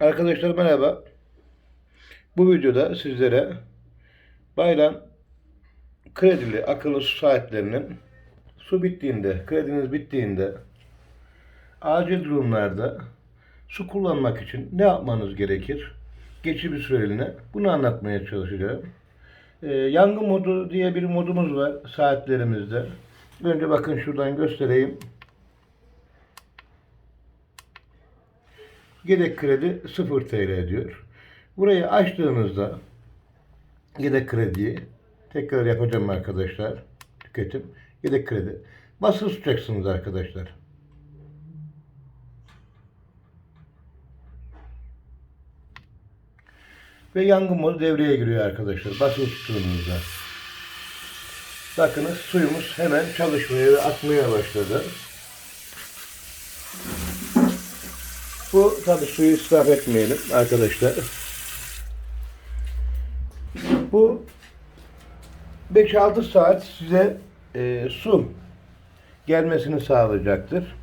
Arkadaşlar merhaba. Bu videoda sizlere Bayram kredili akıllı su saatlerinin su bittiğinde, krediniz bittiğinde acil durumlarda su kullanmak için ne yapmanız gerekir? Geçici bir süreliğine bunu anlatmaya çalışacağım. Ee, yangın modu diye bir modumuz var saatlerimizde. Önce bakın şuradan göstereyim. Yedek kredi 0 TL diyor. Burayı açtığınızda yedek krediyi tekrar yapacağım arkadaşlar. Tüketim. Yedek kredi. Basılı tutacaksınız arkadaşlar. Ve yangın modu devreye giriyor arkadaşlar. Basılı tuttuğunuzda. Bakınız suyumuz hemen çalışmaya ve akmaya başladı. Bu tabi suyu israf etmeyelim arkadaşlar. Bu 5-6 saat size e, su gelmesini sağlayacaktır.